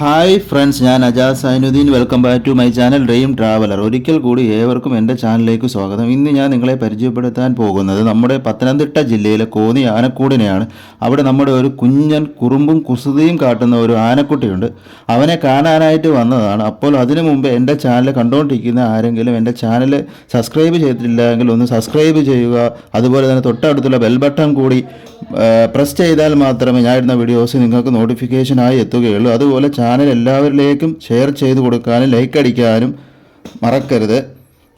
Hi friends ഞാൻ Ajas Zainudheen. Welcome back to my channel dream traveller ഒരിക്കൽ കൂടി ഏവർക്കും എന്റെ ചാനലിലേക്ക് സ്വാഗതം. ഇന്ന് ഞാൻ നിങ്ങളെ പരിചയപ്പെടുത്താൻ പോകുന്നത് നമ്മുടെ പത്തനംതിട്ട ജില്ലയിലെ കോന്നി ആനക്കൂടിനെയാണ്. അവിടെ നമ്മുടെ ഒരു കുഞ്ഞൻ കുറുമ്പും കുസൃതിയും കാട്ടുന്ന ഒരു ആനക്കുട്ടിയുണ്ട്. അവനെ കാണാനായിട്ട് വന്നതാണ്. അപ്പോൾ അതിനു മുമ്പ് എന്റെ ചാനൽ കണ്ടുകൊണ്ടിരിക്കുന്ന ആരെങ്കിലും എന്റെ ചാനൽ സബ്സ്ക്രൈബ് ചെയ്തിട്ടില്ലെങ്കിൽ ഒന്ന് സബ്സ്ക്രൈബ് ചെയ്യുക. അതുപോലെ തന്നെ തൊട്ടടുത്തുള്ള ബെൽ ബട്ടൺ കൂടി പ്രസ് ചെയ്താൽ മാത്രമേ ഞാൻ ഇടുന്ന വീഡിയോസ് നിങ്ങൾക്ക് നോട്ടിഫിക്കേഷനായി എത്തുകയുള്ളൂ. അതുപോലെ ചാനൽ എല്ലാവരിലേക്കും ഷെയർ ചെയ്ത് കൊടുക്കാനും ലൈക്ക് അടിക്കാനും മറക്കരുത്.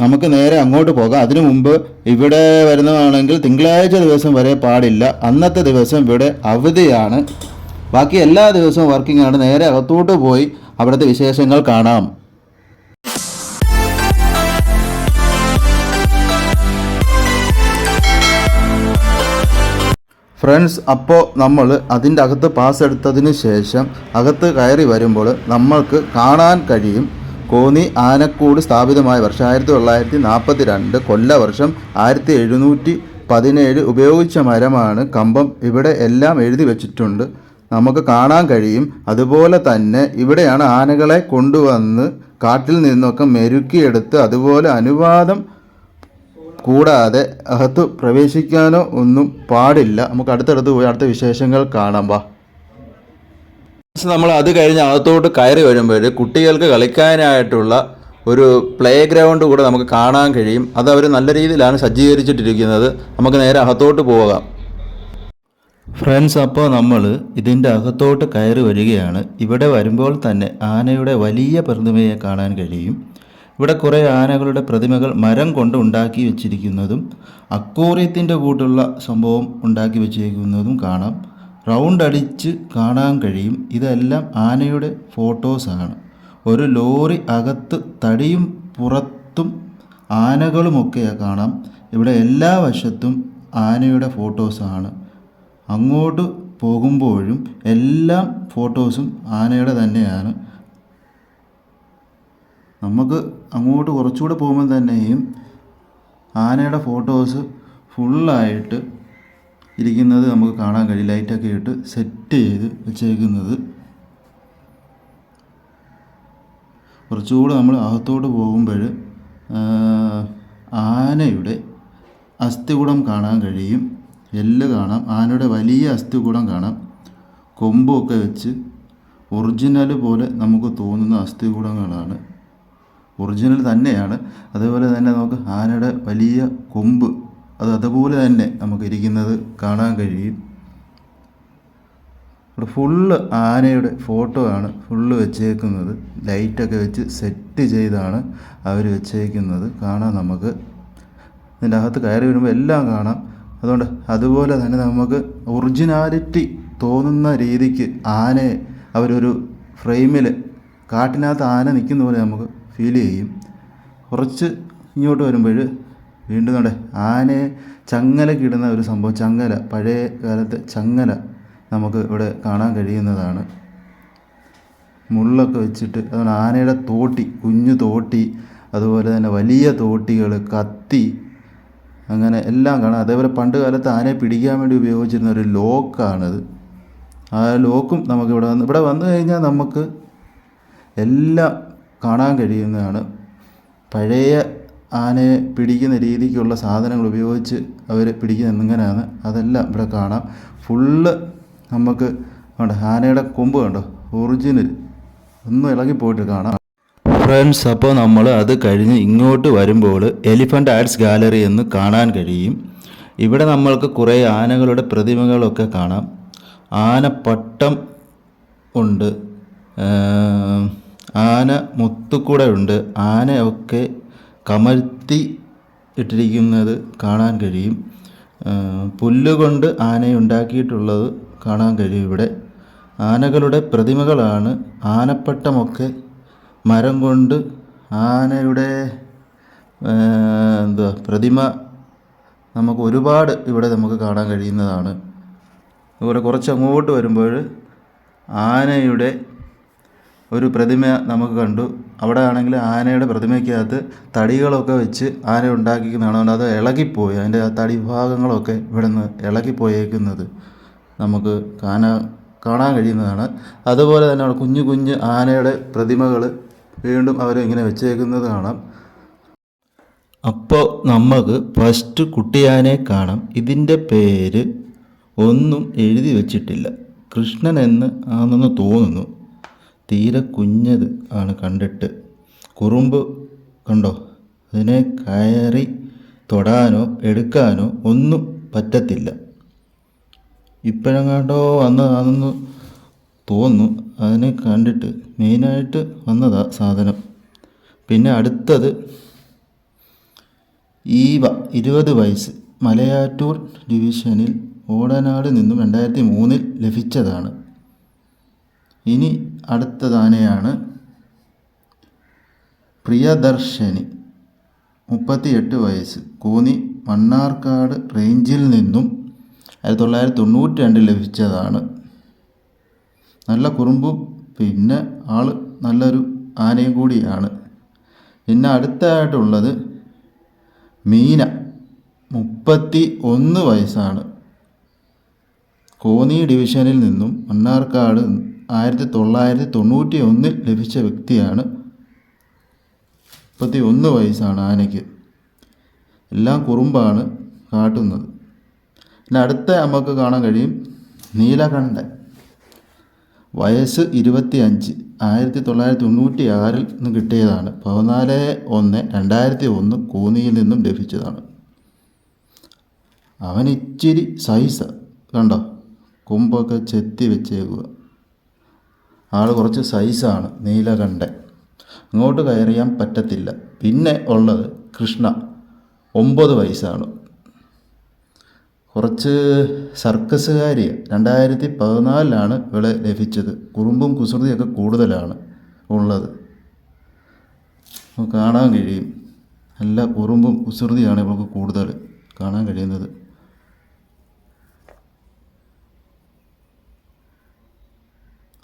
നമുക്ക് നേരെ അങ്ങോട്ട് പോകാം. അതിനു മുമ്പ് ഇവിടെ വരുന്നതാണെങ്കിൽ തിങ്കളാഴ്ച ദിവസം വരെ പാടില്ല. അന്നത്തെ ദിവസം ഇവിടെ അവധിയാണ്. ബാക്കി എല്ലാ ദിവസവും വർക്കിംഗ് ആണ്. നേരെ അകത്തോട്ട് പോയി അവിടുത്തെ വിശേഷങ്ങൾ കാണാം. ഫ്രണ്ട്സ് അപ്പോൾ നമ്മൾ അതിന്റെ അകത്ത് പാസ് എടുത്തതിന് ശേഷം അകത്ത് കയറി വരുമ്പോൾ നമ്മൾക്ക് കാണാൻ കഴിയും. കോന്നി ആനക്കൂട് സ്ഥാപിതമായ വർഷം ആയിരത്തി തൊള്ളായിരത്തി നാൽപ്പത്തി രണ്ട് കൊല്ലവർഷം ആയിരത്തി എഴുന്നൂറ്റി പതിനേഴ് ഉപയോഗിച്ച മരമാണ് കമ്പം. ഇവിടെ എല്ലാം എഴുതി വെച്ചിട്ടുണ്ട്. നമുക്ക് കാണാൻ കഴിയും. അതുപോലെ തന്നെ ഇവിടെയാണ് ആനകളെ കൊണ്ടുവന്ന് കാട്ടിൽ നിന്നൊക്കെ മെരുക്കിയെടുത്ത് അതുപോലെ അനുവാദം കൂടാതെ അകത്ത് പ്രവേശിക്കാനോ ഒന്നും പാടില്ല. നമുക്ക് അടുത്തടുത്ത് പോയി അടുത്ത വിശേഷങ്ങൾ കാണാം. വാ. നമ്മൾ അത് കഴിഞ്ഞ് അകത്തോട്ട് കയറി വരുമ്പോൾ കുട്ടികൾക്ക് കളിക്കാനായിട്ടുള്ള ഒരു പ്ലേ ഗ്രൗണ്ട് കൂടെ നമുക്ക് കാണാൻ കഴിയും. അത് അവർ നല്ല രീതിയിലാണ് സജ്ജീകരിച്ചിട്ടിരിക്കുന്നത്. നമുക്ക് നേരെ അകത്തോട്ട് പോകാം. ഫ്രണ്ട്സ് അപ്പോൾ നമ്മൾ ഇതിന്റെ അകത്തോട്ട് കയറി വരികയാണ്. ഇവിടെ വരുമ്പോൾ തന്നെ ആനയുടെ വലിയ പ്രതിമയെ കാണാൻ കഴിയും. ഇവിടെ കുറേ ആനകളുടെ പ്രതിമകൾ മരം കൊണ്ട് ഉണ്ടാക്കി വെച്ചിരിക്കുന്നതും അക്കോറിയത്തിന്റെ കൂട്ടുള്ള സംഭവം ഉണ്ടാക്കി വെച്ചിരിക്കുന്നതും കാണാം. റൗണ്ട് അടിച്ച് കാണാൻ കഴിയും. ഇതെല്ലാം ആനയുടെ ഫോട്ടോസാണ് ഒരു ലോറി അകത്ത് തടിയും പുറത്തും ആനകളുമൊക്കെ കാണാം. ഇവിടെ എല്ലാ വശത്തും ആനയുടെ ഫോട്ടോസാണ് അങ്ങോട്ട് പോകുമ്പോഴും എല്ലാം ഫോട്ടോസും ആനയുടെ തന്നെയാണ്. നമുക്ക് അങ്ങോട്ട് കുറച്ചുകൂടെ പോകുമ്പോൾ തന്നെയും ആനയുടെ ഫോട്ടോസ് ഫുള്ളായിട്ട് ഇരിക്കുന്നത് നമുക്ക് കാണാൻ കഴിയും. ലൈറ്റൊക്കെ ഇട്ട് സെറ്റ് ചെയ്ത് വെച്ചേക്കുന്നത്. കുറച്ചുകൂടെ നമ്മൾ അകത്തോട്ട് പോകുമ്പോൾ ആനയുടെ അസ്ഥികൂടം കാണാൻ കഴിയും. എല്ല് കാണാം. ആനയുടെ വലിയ അസ്ഥികൂടം കാണാം. കൊമ്പൊക്കെ വെച്ച് ഒറിജിനൽ പോലെ നമുക്ക് തോന്നുന്ന അസ്ഥികൂടങ്ങളാണ്. ഒറിജിനൽ തന്നെയാണ്. അതേപോലെ തന്നെ നമുക്ക് ആനയുടെ വലിയ കൊമ്പ് അത് അതുപോലെ തന്നെ നമുക്ക് ഇരിക്കുന്നത് കാണാൻ കഴിയും. ഇവിടെ ഫുള്ള് ആനയുടെ ഫോട്ടോ ആണ് ഫുള്ള് വെച്ചേക്കുന്നത്. ലൈറ്റൊക്കെ വെച്ച് സെറ്റ് ചെയ്താണ് അവർ വെച്ചേക്കുന്നത് കാണാം നമുക്ക്. ഇതിന്റെ അകത്ത് കയറി വരുമ്പോൾ എല്ലാം കാണാം. അതുകൊണ്ട് അതുപോലെ തന്നെ നമുക്ക് ഒറിജിനാലിറ്റി തോന്നുന്ന രീതിക്ക് ആനയെ അവരൊരു ഫ്രെയിമിൽ കാട്ടിനകത്ത് ആന നിൽക്കുന്ന പോലെ നമുക്ക് ഫീൽ ചെയ്യും. കുറച്ച് ഇങ്ങോട്ട് വരുമ്പോൾ വീണ്ടും നമ്മുടെ ആനയെ ചങ്ങലക്കിടുന്ന ഒരു സംഭവം ചങ്ങല പഴയ കാലത്തെ ചങ്ങല നമുക്ക് ഇവിടെ കാണാൻ കഴിയുന്നതാണ്. മുള്ളൊക്കെ വെച്ചിട്ട് അതുകൊണ്ട് ആനയുടെ തോട്ടി കുഞ്ഞു തോട്ടി അതുപോലെ തന്നെ വലിയ തോട്ടികൾ കത്തി അങ്ങനെ എല്ലാം കാണാം. അതേപോലെ പണ്ട് കാലത്ത് ആനയെ പിടിക്കാൻ വേണ്ടി ഉപയോഗിച്ചിരുന്ന ഒരു ലോക്കാണിത്. ആ ലോക്കും നമുക്ക് ഇവിടെ വന്ന് ഇവിടെ വന്നു കഴിഞ്ഞാൽ നമുക്ക് എല്ലാം കാണാൻ കഴിയുന്നതാണ്. പഴയ ആനയെ പിടിക്കുന്ന രീതിക്കുള്ള സാധനങ്ങൾ ഉപയോഗിച്ച് അവർ പിടിക്കുന്ന എങ്ങനെയാണ് അതെല്ലാം ഇവിടെ കാണാം. ഫുള്ള് നമുക്ക് വേണ്ട ആനയുടെ കൊമ്പ് കണ്ടോ ഒറിജിനൽ. ഒന്നും ഇളകി പോയിട്ട് കാണാം. ഫ്രണ്ട്സ് അപ്പോൾ നമ്മൾ അത് കഴിഞ്ഞ് ഇങ്ങോട്ട് വരുമ്പോൾ എലിഫന്റ് ആർട്സ് ഗാലറി എന്ന് കാണാൻ കഴിയും. ഇവിടെ നമ്മൾക്ക് കുറേ ആനകളുടെ പ്രതിമകളൊക്കെ കാണാം. ആനപ്പട്ടം ഉണ്ട്. ആന മുത്തുക്കൂടെ ഉണ്ട്. ആനയൊക്കെ കമഴ്ത്തി ഇട്ടിരിക്കുന്നത് കാണാൻ കഴിയും. പുല്ലുകൊണ്ട് ആനയെ ഉണ്ടാക്കിയിട്ടുള്ളത് കാണാൻ കഴിയും ഇവിടെ. ആനകളുടെ പ്രതിമകളാണ്. ആനപ്പട്ടമൊക്കെ മരം കൊണ്ട് ആനയുടെ എന്താ പ്രതിമ നമുക്ക് ഒരുപാട് ഇവിടെ നമുക്ക് കാണാൻ കഴിയുന്നതാണ്. അതുപോലെ കുറച്ച് അങ്ങോട്ട് വരുമ്പോൾ ആനയുടെ ഒരു പ്രതിമ നമുക്ക് കണ്ടു. അവിടെ ആണെങ്കിൽ ആനയുടെ പ്രതിമയ്ക്കകത്ത് തടികളൊക്കെ വെച്ച് ആന ഉണ്ടാക്കിക്കുന്നതാണ് അതുകൊണ്ട് അത് ഇളകിപ്പോയി. അതിന്റെ ആ തടി ഭാഗങ്ങളൊക്കെ നിന്ന് ഇളകിപ്പോയേക്കുന്നത് നമുക്ക് കാണാൻ കാണാൻ കഴിയുന്നതാണ്. അതുപോലെ തന്നെ അവിടെ കുഞ്ഞു കുഞ്ഞ് ആനയുടെ പ്രതിമകൾ വീണ്ടും അവർ ഇങ്ങനെ വെച്ചേക്കുന്നത് കാണാം. അപ്പോൾ നമുക്ക് ഫസ്റ്റ് കുട്ടിയാനെ കാണാം. ഇതിന്റെ പേര് ഒന്നും എഴുതി വച്ചിട്ടില്ല. കൃഷ്ണൻ എന്ന് ആണെന്ന് തോന്നുന്നു. തീരെ കുഞ്ഞത് ആണ് കണ്ടിട്ട്. കുറുമ്പ് കണ്ടോ? അതിനെ കയറി തൊടാനോ എടുക്കാനോ ഒന്നും പറ്റത്തില്ല. ഇപ്പോഴെങ്ങാണ്ടോ വന്നതാണെന്ന് തോന്നുന്നു. അതിനെ കണ്ടിട്ട് മെയിനായിട്ട് വന്നതാ സാധനം. പിന്നെ അടുത്തത് ഈവ ഇരുപത് വയസ്സ് മലയാറ്റൂർ ഡിവിഷനിൽ ഓടനാട് നിന്നും രണ്ടായിരത്തി മൂന്നിൽ ലഭിച്ചതാണ്. ഇനി അടുത്തതാനയാണ് പ്രിയദർശനി. മുപ്പത്തിയെട്ട് വയസ്സ് കോന്നി മണ്ണാർക്കാട് റേഞ്ചിൽ നിന്നും ആയിരത്തി തൊള്ളായിരത്തി തൊണ്ണൂറ്റി രണ്ടിൽ ലഭിച്ചതാണ്. നല്ല കുറുമ്പും പിന്നെ ആൾ നല്ലൊരു ആനയും കൂടിയാണ്. പിന്നെ അടുത്തായിട്ടുള്ളത് മീന. മുപ്പത്തി ഒന്ന് വയസ്സാണ്. കോന്നി ഡിവിഷനിൽ നിന്നും മണ്ണാർക്കാട് ആയിരത്തി തൊള്ളായിരത്തി തൊണ്ണൂറ്റി ഒന്നിൽ ലഭിച്ച വ്യക്തിയാണ്. മുപ്പത്തി ഒന്ന് വയസ്സാണ് ആനയ്ക്ക്. എല്ലാം കുറുമ്പാണ് കാട്ടുന്നത്. പിന്നെ അടുത്ത നമുക്ക് കാണാൻ കഴിയും നീലകണ്ഠൻ. വയസ്സ് ഇരുപത്തി അഞ്ച് ആയിരത്തി തൊള്ളായിരത്തി തൊണ്ണൂറ്റി ആറിൽ നിന്ന് കിട്ടിയതാണ്. പതിനാല് ഒന്ന് രണ്ടായിരത്തി ഒന്ന് കോന്നിയിൽ നിന്നും ലഭിച്ചതാണ്. അവൻ ഇച്ചിരി സൈസ് കണ്ടോ? കൊമ്പൊക്കെ ചെത്തി വെച്ചേക്കുക ആൾ കുറച്ച് സൈസാണ് നീലകണ്ഠൻ അങ്ങോട്ട് കയറിയാൻ പറ്റത്തില്ല. പിന്നെ ഉള്ളത് കൃഷ്ണ ഒമ്പത് വയസ്സാണ്. കുറച്ച് സർക്കസുകാരി രണ്ടായിരത്തി പതിനാലിലാണ് ഇവളെ ലഭിച്ചത്. കുറുമ്പും കുസൃതിയൊക്കെ കൂടുതലാണ് ഉള്ളത്. കാണാൻ കഴിയും. നല്ല കുറുമ്പും കുസൃതിയാണ് ഇവൾക്ക് കൂടുതൽ കാണാൻ കഴിയുന്നത്.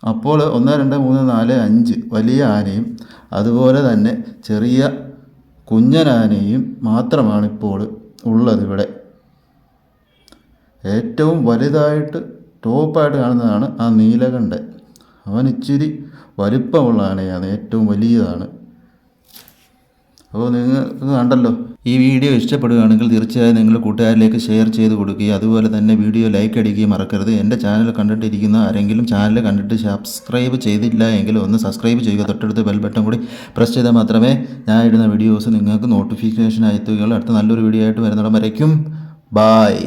അപ്പോൾ ഒന്ന് രണ്ട് മൂന്ന് നാല് അഞ്ച്. വലിയ ആനയും അതുപോലെ തന്നെ ചെറിയ കുഞ്ഞനാനയും മാത്രമാണ് ഇപ്പോൾ ഉള്ളത് ഇവിടെ. ഏറ്റവും വലുതായിട്ട് ടോപ്പായിട്ട് കാണുന്നതാണ് ആ നീലകണ്ഠൻ. അവൻ ഇച്ചിരി വലിപ്പമുള്ള ആനയാണ് ഏറ്റവും വലിയതാണ്. അപ്പോൾ നിങ്ങൾക്ക് കണ്ടല്ലോ. ഈ വീഡിയോ ഇഷ്ടപ്പെടുകയാണെങ്കിൽ തീർച്ചയായും നിങ്ങൾ കൂട്ടുകാരിലേക്ക് ഷെയർ ചെയ്ത് കൊടുക്കുകയും അതുപോലെ തന്നെ വീഡിയോ ലൈക്ക് അടിക്കുകയും മറക്കരുത്. എന്റെ ചാനൽ കണ്ടിട്ടിരിക്കുന്ന ആരെങ്കിലും ചാനൽ കണ്ടിട്ട് സബ്സ്ക്രൈബ് ചെയ്തില്ല എങ്കിൽ ഒന്ന് സബ്സ്ക്രൈബ് ചെയ്യുക. തൊട്ടടുത്ത് ബെൽ ബട്ടൺ കൂടി പ്രസ് ചെയ്താൽ മാത്രമേ ഞാൻ ഇടുന്ന വീഡിയോസ് നിങ്ങൾക്ക് നോട്ടിഫിക്കേഷൻ എത്തുകയുള്ളൂ. അടുത്ത നല്ലൊരു വീഡിയോ ആയിട്ട് വരുന്നിടം വരയ്ക്കും. ബായ്